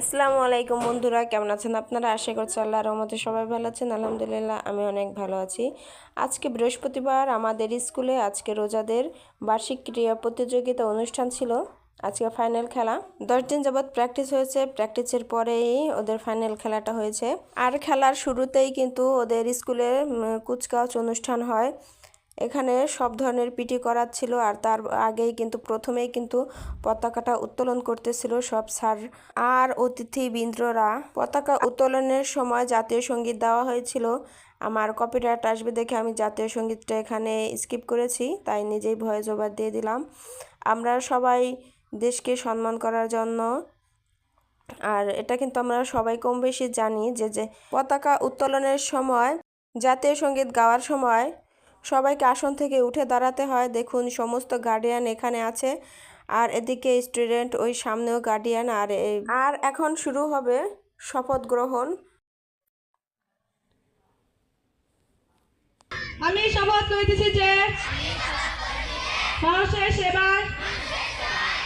আসসালামু আলাইকুম বন্ধুরা, কেমন আছেন আপনারা? আশা করছি আল্লাহর রহমতে সবাই ভালো আছেন। আলহামদুলিল্লাহ, আমি অনেক ভালো আছি। আজকে বৃহস্পতিবার, আমাদের স্কুলে আজকে রোজাদের বার্ষিক ক্রীড়া প্রতিযোগিতা অনুষ্ঠান ছিল। আজকে ফাইনাল খেলা। দশ দিন যাবৎ প্র্যাকটিস হয়েছে। প্র্যাকটিসের পরেই ওদের ফাইনাল খেলাটা হয়েছে। আর খেলার শুরুতেই কিন্তু ওদের স্কুলে কুচকাওয়াজ অনুষ্ঠান হয়। এখানে সব ধরনের পিটি করাচ্ছিল আর তার আগেই কিন্তু প্রথমেই কিন্তু পতাকাটা উত্তোলন করতেছিল সব স্যার আর অতিথি অতিথিবৃন্দরা পতাকা উত্তোলনের সময় জাতীয় সংগীত দেওয়া হয়েছিল। আমার কপিরাইট আসবে দেখে আমি জাতীয় সঙ্গীতটা এখানে স্কিপ করেছি, তাই নিজেই ভয়েস ওভার দিয়ে দিলাম। আমরা সবাই দেশকে সম্মান করার জন্য, আর এটা কিন্তু আমরা সবাই কম বেশি জানি যে যে পতাকা উত্তোলনের সময়, জাতীয় সংগীত গাওয়ার সময় সবাইকে আসন থেকে উঠে দাঁড়াতে হয়। দেখুন, সমস্ত গার্ডিয়ান এখানে আছে। আর এদিকে স্টুডেন্ট ওই সামনেও গার্ডিয়ান আর এই- আর এখন শুরু হবে শপথ গ্রহণ। আমি শপথ করিতেছি যে মানুষের সেবায়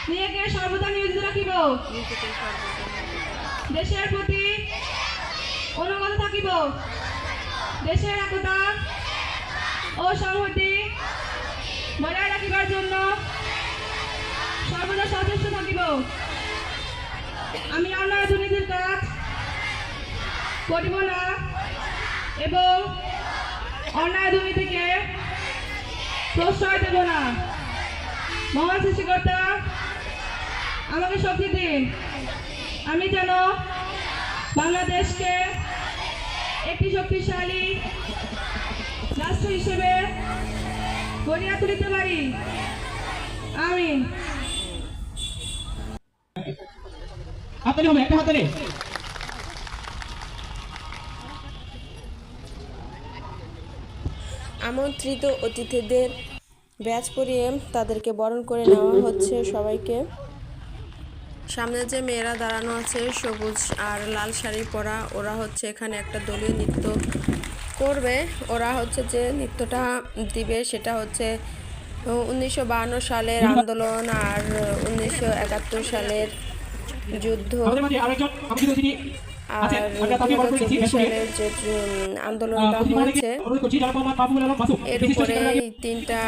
নিজেকে সর্বদা নিয়োজিত রাখিব? দেশের প্রতি অনুগত থাকিব? দেশের একতা ও সংহতি বজায় রাখিবার জন্য সর্বদা সচেষ্ট থাকিব। আমি অন্যায় দুর্নীতির কাজ করিব না এবং অন্যায় দুর্নীতিকে প্রশ্রয় দেব না। মহান সৃষ্টিকর্তা, আমাকে শক্তি দিন। আমি যেন বাংলাদেশকে একটি শক্তিশালী রাষ্ট্র হিসেবে গড়িয়া তুলিতে পারি। আমি হাতালি হবে একটা হাতালি আমন্ত্রিত অতিথিদের ব্যাচ পরিয়ে তাদেরকে বরণ করে নেওয়া হচ্ছে সবাইকে। সামনে যে মেয়েরা দাঁড়ানো আছে সবুজ আর লাল শাড়ি পরা ওরা হচ্ছে এখানে একটা দলীয় নৃত্য করবে। ওরা হচ্ছে যে নৃত্যটা দিবে সেটা হচ্ছে উনিশশো সালের আন্দোলন আর উনিশশো একাত্তর সালের যুদ্ধ। আর। সালের যে আন্দোলনটা হয়েছে এর উপরে এই তিনটা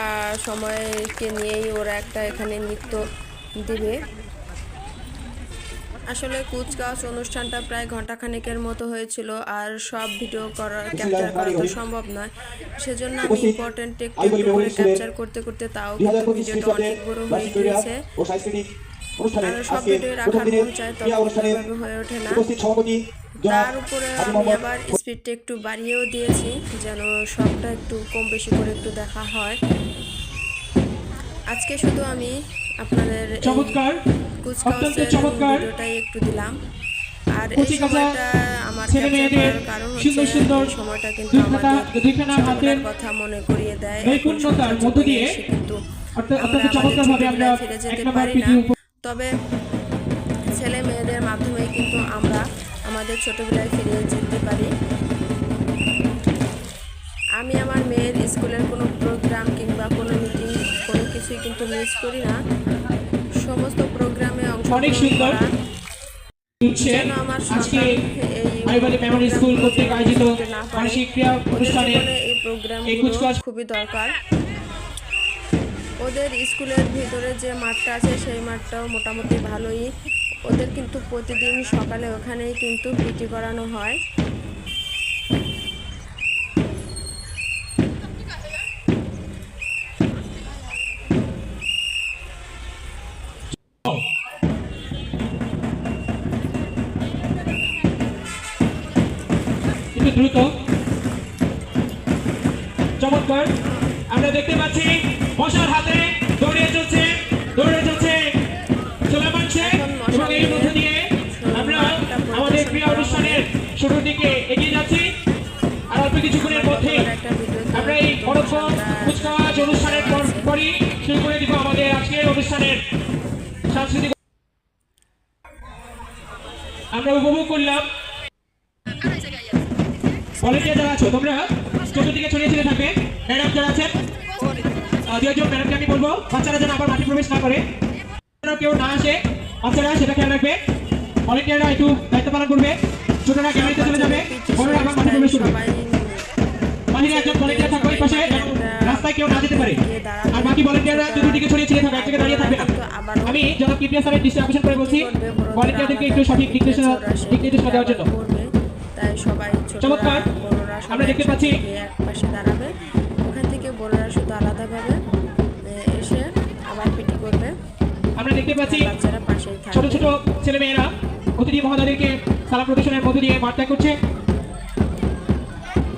সময়কে নিয়েই ওরা একটা এখানে নৃত্য দিবে। আসলে কুচকাওয়াজ অনুষ্ঠানটা প্রায় ঘন্টাখানেকের মতো হয়েছিল আর সব ভিডিও করা ক্যাপচার করা তো সম্ভব নয়। সেজন্য আমি ইম্পর্টেন্ট একটু করে ক্যাপচার করতে করতে তাও কিন্তু ভিডিওটা অনেক বড় হয়ে গিয়েছে। সব ভিডিও রাখার মন চায় তবে হয়ে ওঠে না। তার উপরে আমি আবার স্পিডটা একটু বাড়িয়েও দিয়েছি যেন সবটা একটু কম বেশি করে একটু দেখা হয়। আজকে শুধু আমি আপনাদের চমৎকার। কুচকাওয়াজের ভিডিওটাই একটু দিলাম। আর এই সময়টা আমার কারণ সুন্দর হচ্ছে সুন্দর সময়টা কিন্তু আমাদের ছোটবেলার কথা মনে করিয়ে দেয়। এখন মধ্য দিয়ে কিন্তু আমরা আমাদের ফিরে যেতে পারি না। তবে ছেলে মেয়েদের মাধ্যমে কিন্তু আমরা আমাদের ছোটবেলায় ফিরে যেতে পারি। আমি আমার মেয়ের স্কুলের কোনো প্রোগ্রাম কিছুই কিন্তু মিস করি না। সমস্ত প্রোগ্রামে অনেক সুন্দর। যেন আমার সন্তান এই স্কুল কর্তৃক আয়োজিত করতে না পারে। বার্ষিক ক্রীড়া অনুষ্ঠানে জীবনে এই প্রোগ্রামগুলো খুবই দরকার। ওদের স্কুলের ভিতরে যে মাঠটা আছে সেই মাঠটাও মোটামুটি ভালোই। ওদের কিন্তু প্রতিদিন সকালে ওখানেই কিন্তু পিটি করানো হয়। চমৎকার। আমরা দেখতে পাচ্ছি মশার হাতে দৌড়িয়ে চলছে দৌড়ে চলছে সোলামান শেখ এবং এর মধ্য দিয়ে আমরা আমাদের ক্রীড়া অনুষ্ঠানের শুরুর দিকে এগিয়ে যাচ্ছি। আর অল্প কিছুক্ষণের মধ্যে আমরা এই পরোক্ষ কুচকাওয়াজ অনুষ্ঠানের পরই শুরু করে দিব আমাদের আজকের অনুষ্ঠানের সাংস্কৃতিক আমরা উপভোগ করলাম। ভলেন্টিয়ার যারা আছো, তোমরা চতুর্দিকে ছড়িয়ে ছিড়ে থাকবে। ম্যাডাম যারা আছেন দু একজন ম্যাডামকে আমি বলব, বাচ্চারা যেন আবার মাঠে প্রবেশ না করে। কেউ না আসে, বাচ্চারা সেটা খেয়াল রাখবে। ভলেন্টিয়াররা একটু দায়িত্ব পালন করবে, ছোটরা গ্যালারিতে চলে যাবে, বড়রা আবার মাঠে প্রবেশ করবে। বাহিরে একজন ভলেন্টিয়ার থাকবে পাশে, রাস্তায় কেউ না যেতে পারে। আর বাকি ভলেন্টিয়াররা চতুর্দিকে ছড়িয়ে ছিটিয়ে থাকবে এক দাঁড়িয়ে থাকবে। না আমি জনাব কিপ্রিয়া স্যারের দৃষ্টি আকর্ষণ করে বলছি ভলেন্টিয়ারদেরকে একটু সঠিক দিক নির্দেশনা দেওয়ার জন্য। সবাই ছোটরা, বড়রা সবাই আমরা দেখতে পাচ্ছি। একসাথে গিয়ে এক পাশে দাঁড়াবে। ওখান থেকে বড়রা শুধু আলাদাভাবে এসে আবার পিটি করবে। আমরা দেখতে পাচ্ছি বাচ্চারা পাশেই ছোট ছোট ছেলে অতিথি মহোদয়দেরকে সালাম প্রদর্শনের মধ্য দিয়ে বার্তা করছে।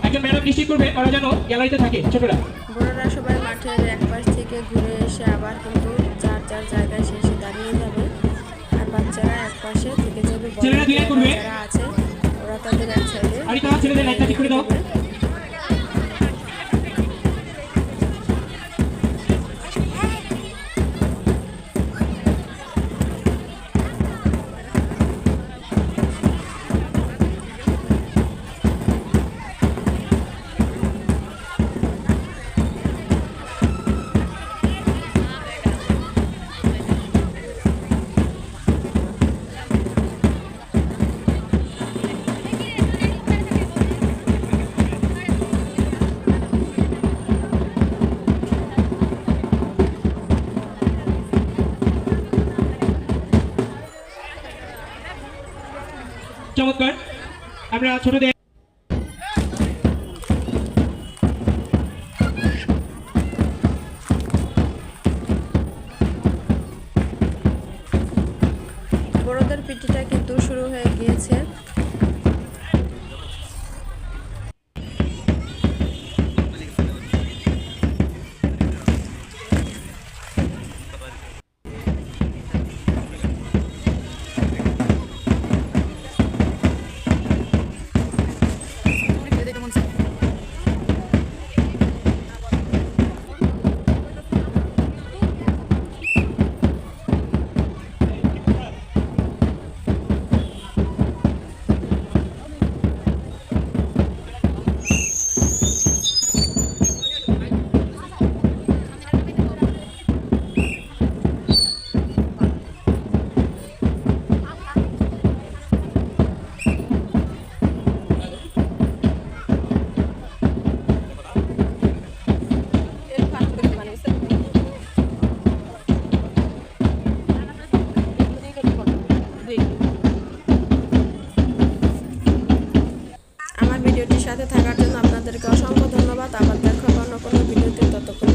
একজন ম্যাডাম নিশ্চিত করবে ওরা যেন গ্যালারিতে থাকে ছোটরা। বড়রা সবাই মাঠের এক পাশ থেকে ঘুরে এসে আবার কিন্তু যার যার জায়গায় সে দাঁড়িয়ে যাবে। আর বাচ্চারা এক পাশে থেকে যাবে বড় ছেলেরা দুই লাইন করবে। যারা আছে ওরা তাদের এক সাইডে আরিতা, ছেলেদের লাইনটা ঠিক করে দাও। চমৎকার। আমরা ছোটদের বড়দের পিঠিটা কিন্তু ってたところ